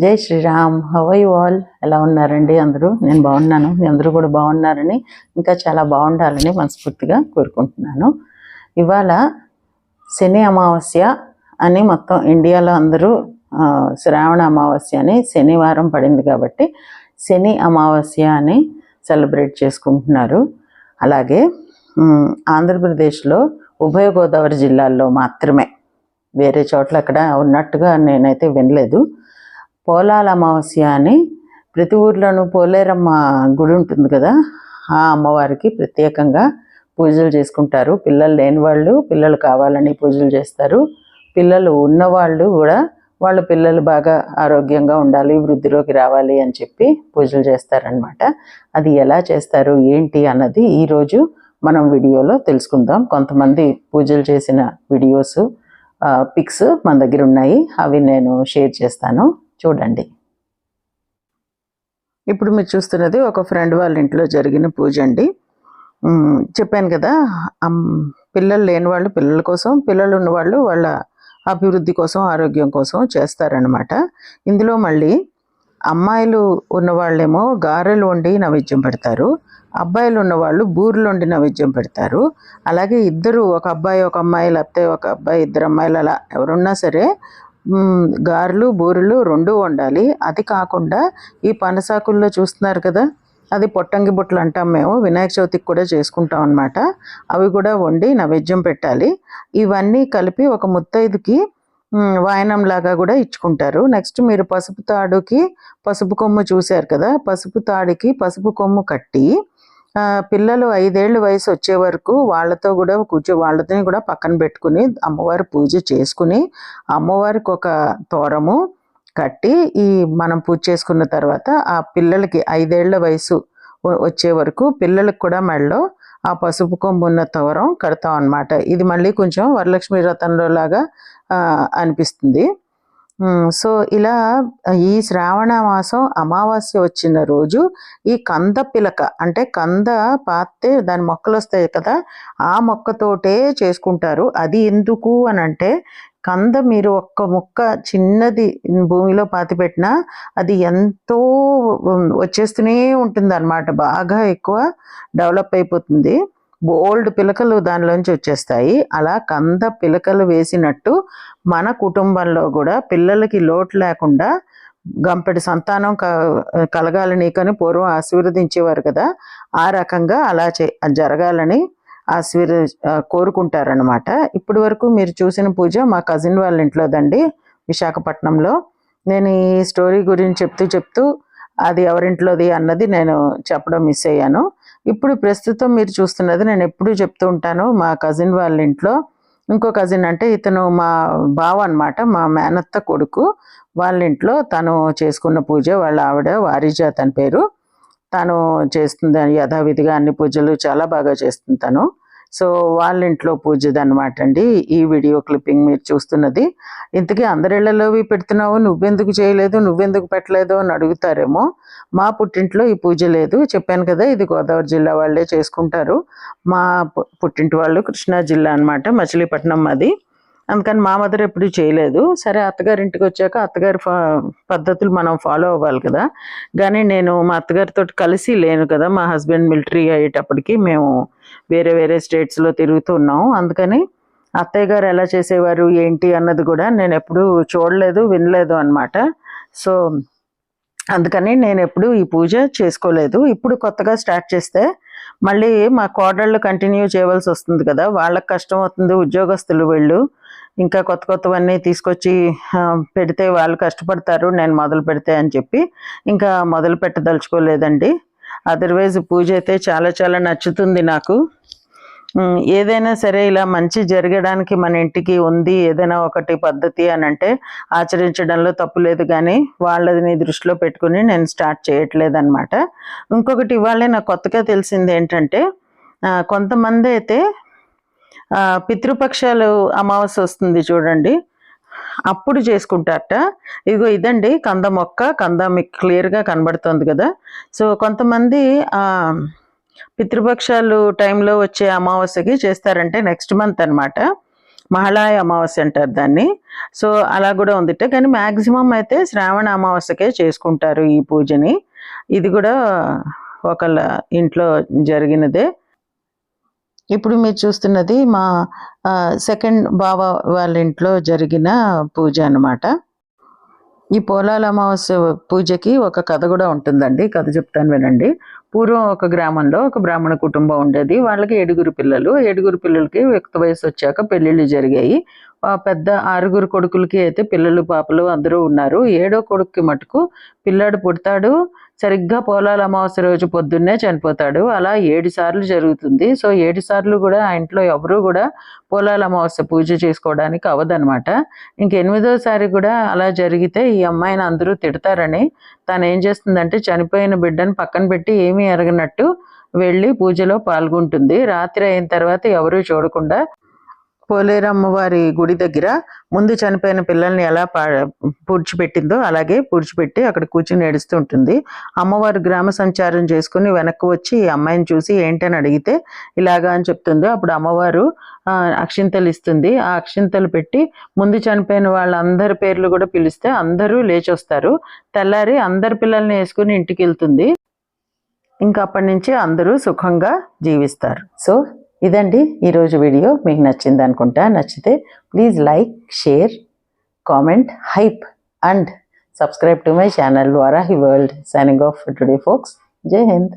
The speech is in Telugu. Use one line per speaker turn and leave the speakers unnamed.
జై శ్రీరామ్. హవై వాల్ ఎలా ఉన్నారండి అందరూ? నేను బాగున్నాను. మీ అందరూ కూడా బాగున్నారని ఇంకా చాలా బాగుండాలని మనస్ఫూర్తిగా కోరుకుంటున్నాను. ఇవాళ శని అమావాస్య అని మొత్తం ఇండియాలో అందరూ శ్రావణ అమావాస్య అని శనివారం పడింది కాబట్టి శని అమావాస్య అని సెలబ్రేట్ చేసుకుంటున్నారు. అలాగే ఆంధ్రప్రదేశ్లో ఉభయ గోదావరి జిల్లాల్లో మాత్రమే. వేరే చోట్ల అక్కడ ఉన్నట్టుగా నేనైతే వినలేదు. పోలాల అమావాస్య అని ప్రతి ఊర్లోనూ పోలేరమ్మ గుడి ఉంటుంది కదా ఆ అమ్మవారికి ప్రత్యేకంగా పూజలు చేసుకుంటారు. పిల్లలు లేని వాళ్ళు పిల్లలు కావాలని పూజలు చేస్తారు. పిల్లలు ఉన్నవాళ్ళు కూడా వాళ్ళ పిల్లలు బాగా ఆరోగ్యంగా ఉండాలి వృద్ధిలోకి రావాలి అని చెప్పి పూజలు చేస్తారనమాట అది ఎలా చేస్తారు ఏంటి అన్నది ఈరోజు మనం వీడియోలో తెలుసుకుందాం. కొంతమంది పూజలు చేసిన వీడియోస్ పిక్స్ మన దగ్గర ఉన్నాయి. అవి నేను షేర్ చేస్తాను. చూడండి. ఇప్పుడు మీరు చూస్తున్నది ఒక ఫ్రెండ్ వాళ్ళ ఇంట్లో జరిగిన పూజ అండి. చెప్పాను కదా పిల్లలు లేని వాళ్ళు పిల్లల కోసం పిల్లలు ఉన్నవాళ్ళు వాళ్ళ అభివృద్ధి కోసం ఆరోగ్యం కోసం చేస్తారనమాట ఇందులో మళ్ళీ అమ్మాయిలు ఉన్నవాళ్ళేమో గారెలు వండి నైవేద్యం పెడతారు. అబ్బాయిలు ఉన్నవాళ్ళు బూరెలు వండి నైవేద్యం పెడతారు. అలాగే ఇద్దరు ఒక అబ్బాయి ఒక అమ్మాయి లేకపోతే ఒక అబ్బాయి ఇద్దరు అమ్మాయిలు అలా ఎవరున్నా సరే గారెలు బూరెలు రెండూ వండాలి. అది కాకుండా ఈ పనసాకుల్లో చూస్తున్నారు కదా అది పొట్టంగి బుట్టలు అంటాం మేము. వినాయక చవితికి కూడా చేసుకుంటాం అనమాట అవి కూడా వండి నైవేద్యం పెట్టాలి. ఇవన్నీ కలిపి ఒక ముత్తైదుకి వాయనంలాగా వాయనం లాగా కూడా ఇచ్చుకుంటారు. నెక్స్ట్ మీరు పసుపు తాడుకి పసుపు కొమ్ము చూశారు కదా పసుపు తాడుకి పసుపు కొమ్ము కట్టి పిల్లలు ఐదేళ్ళు వయసు వచ్చే వరకు వాళ్ళతో కూడా కూర్చో వాళ్ళతోని కూడా పక్కన పెట్టుకుని అమ్మవారి పూజ చేసుకుని అమ్మవారికి ఒక తోరము కట్టి ఈ మనం పూజ చేసుకున్న తర్వాత ఆ పిల్లలకి ఐదేళ్ళ వయసు వచ్చే వరకు పిల్లలకు కూడా మెడలో ఆ పసుపు కొమ్ము ఉన్న తోరం కడతాం అన్నమాట. ఇది మళ్ళీ కొంచెం వరలక్ష్మి రతంలో లాగా అనిపిస్తుంది. సో ఇలా ఈ శ్రావణ మాసం అమావాస్య వచ్చిన రోజు ఈ కంద పిలక అంటే కంద పాతే దాని మొక్కలు వస్తాయి కదా ఆ మొక్కతోటే చేసుకుంటారు. అది ఎందుకు అని అంటే కంద మీరు ఒక్క ముక్క చిన్నది భూమిలో పాతి పెట్టినా అది ఎంతో వచ్చేస్తూనే ఉంటుంది అనమాట బాగా ఎక్కువ డెవలప్ అయిపోతుంది. బోల్డ్ పిలకలు దానిలోంచి వచ్చేస్తాయి. అలా కంద పిలకలు వేసినట్టు మన కుటుంబంలో కూడా పిల్లలకి లోటు లేకుండా గంపెడి సంతానం క కలగాలి నీకని పూర్వం ఆశీర్వదించేవారు కదా ఆ రకంగా అలా చే జరగాలని ఆశీర్వ ఆ, కోరుకుంటారనమాట ఇప్పటి వరకు మీరు చూసిన పూజ మా కజిన్ వాళ్ళ ఇంట్లోదండి విశాఖపట్నంలో. నేను ఈ స్టోరీ గురించి చెప్తూ చెప్తూ అది ఎవరింట్లోది అన్నది నేను చెప్పడం మిస్ అయ్యాను. ఇప్పుడు ప్రస్తుతం మీరు చూస్తున్నది నేను ఎప్పుడూ చెప్తూ ఉంటాను మా కజిన్ వాళ్ళ ఇంట్లో. ఇంకో కజిన్ అంటే ఇతను మా బావ అన్నమాట మా మేనత్త కొడుకు. వాళ్ళ ఇంట్లో తను చేసుకున్న పూజ వాళ్ళ ఆవిడ వారిజ తన పేరు. తను చేస్తుంది యథావిధిగా అన్ని పూజలు చాలా బాగా చేస్తుంది తను. సో వాళ్ళ ఇంట్లో పూజది అనమాట అండి. ఈ వీడియో క్లిప్పింగ్ మీరు చూస్తున్నది. ఇంతకీ అందరిళ్ళలోవి పెడుతున్నావు నువ్వెందుకు చేయలేదు నువ్వెందుకు పెట్టలేదు అని అడుగుతారేమో. మా పుట్టింట్లో ఈ పూజ లేదు. చెప్పాను కదా ఇది గోదావరి జిల్లా వాళ్ళే చేసుకుంటారు. మా పుట్టింటి వాళ్ళు కృష్ణా జిల్లా అన్నమాట మచిలీపట్నం అది అందుకని మా మదర్ ఎప్పుడు చేయలేదు. సరే అత్తగారి ఇంటికి వచ్చాక అత్తగారి పద్ధతులు మనం ఫాలో అవ్వాలి కదా. కానీ నేను మా అత్తగారితో కలిసి లేను కదా. మా హస్బెండ్ మిలిటరీ అయ్యేటప్పటికి మేము వేరే వేరే స్టేట్స్లో తిరుగుతూ ఉన్నాము. అందుకని అత్తయ్య గారు ఎలా చేసేవారు ఏంటి అన్నది కూడా నేను ఎప్పుడూ చూడలేదు వినలేదు అనమాట సో అందుకని నేను ఎప్పుడు ఈ పూజ చేసుకోలేదు. ఇప్పుడు కొత్తగా స్టార్ట్ చేస్తే మళ్ళీ మా కోడళ్ళు కంటిన్యూ చేయవలసి వస్తుంది కదా వాళ్ళకి కష్టం అవుతుంది ఉద్యోగస్తులు వెళ్ళు. ఇంకా కొత్త కొత్తవన్నీ తీసుకొచ్చి పెడితే వాళ్ళు కష్టపడతారు నేను మొదలు పెడితే అని చెప్పి. ఇంకా మొదలు పెట్టదలుచుకోలేదండి. అదర్వైజ్ పూజ అయితే చాలా చాలా నచ్చుతుంది నాకు. ఏదైనా సరే ఇలా మంచి జరగడానికి మన ఇంటికి ఉంది ఏదైనా ఒకటి పద్ధతి అని అంటే ఆచరించడంలో తప్పు లేదు కానీ వాళ్ళని దృష్టిలో పెట్టుకుని నేను స్టార్ట్ చేయట్లేదు అనమాట ఇంకొకటి ఇవాళే నాకు కొత్తగా తెలిసింది ఏంటంటే కొంతమంది అయితే పితృపక్షాలు అమావాస్య వస్తుంది చూడండి. అప్పుడు చేసుకుంటారట. ఇదిగో ఇదండి కంద మొక్క కంద మీకు క్లియర్గా కనబడుతుంది కదా. సో కొంతమంది పితృపక్షాలు టైంలో వచ్చే అమావాస్యకి చేస్తారంటే నెక్స్ట్ మంత్ అన్నమాట. మహాళాయ అమావాస్య అంటారు దాన్ని. సో అలా కూడా ఉందిట. కానీ మ్యాక్సిమం అయితే శ్రావణ అమావాస్యకే చేసుకుంటారు ఈ పూజని. ఇది కూడా ఒకళ్ళ ఇంట్లో జరిగినదే. ఇప్పుడు మీరు చూస్తున్నది మా సెకండ్ బావ వాళ్ళ ఇంట్లో జరిగిన పూజ అన్నమాట. ఈ పోలాల అమావాస్య పూజకి ఒక కథ కూడా ఉంటుందండి. కథ చెప్తాను వినండి. పూర్వం ఒక గ్రామంలో ఒక బ్రాహ్మణ కుటుంబం ఉండేది. వాళ్ళకి ఏడుగురు పిల్లలు. ఏడుగురు పిల్లలకి వ్యక్త వయసు వచ్చాక పెళ్ళిళ్ళు జరిగాయి. ఆ పెద్ద ఆరుగురు కొడుకులకి అయితే పిల్లలు పాపలు అందరూ ఉన్నారు. ఏడో కొడుక్కి మటుకు పిల్లాడు పుడతాడు. సరిగ్గా పోలాల అమావాస్య రోజు పొద్దున్నే చనిపోతాడు. అలా ఏడు సార్లు జరుగుతుంది. సో ఏడు సార్లు కూడా ఆ ఇంట్లో ఎవరు కూడా పోలాల అమావాస్య పూజ చేసుకోవడానికి అవదనమాట ఇంక ఎనిమిదోసారి కూడా అలా జరిగితే ఈ అమ్మాయిని అందరూ తిడతారని తను ఏం చేస్తుందంటే చనిపోయిన బిడ్డను పక్కన పెట్టి ఏమీ ఎరగనట్టు వెళ్ళి పూజలో పాల్గొంటుంది. రాత్రి అయిన తర్వాత ఎవరూ చూడకుండా పోలేరమ్మవారి గుడి దగ్గర ముందు చనిపోయిన పిల్లల్ని ఎలా పా పూడ్చిపెట్టిందో అలాగే పూడ్చిపెట్టి అక్కడ కూర్చుని ఏడుస్తూ ఉంటుంది. అమ్మవారు గ్రామ సంచారం చేసుకుని వెనక్కి వచ్చి ఈ అమ్మాయిని చూసి ఏంటని అడిగితే ఇలాగా అని చెప్తుంది. అప్పుడు అమ్మవారు ఆ, అక్షింతలు ఇస్తుంది. ఆ అక్షింతలు పెట్టి ముందు చనిపోయిన వాళ్ళందరి పేర్లు కూడా పిలిస్తే అందరూ లేచి వస్తారు తెల్లారి అందరి పిల్లల్ని వేసుకుని ఇంటికి వెళ్తుంది. ఇంకా అప్పటి నుంచి అందరూ సుఖంగా జీవిస్తారు. సో ఇదండి ఈరోజు వీడియో. మీకు నచ్చింది అనుకుంటా. నచ్చితే please like share comment hype and subscribe to my channel hi world signing off today folks. జై హింద్.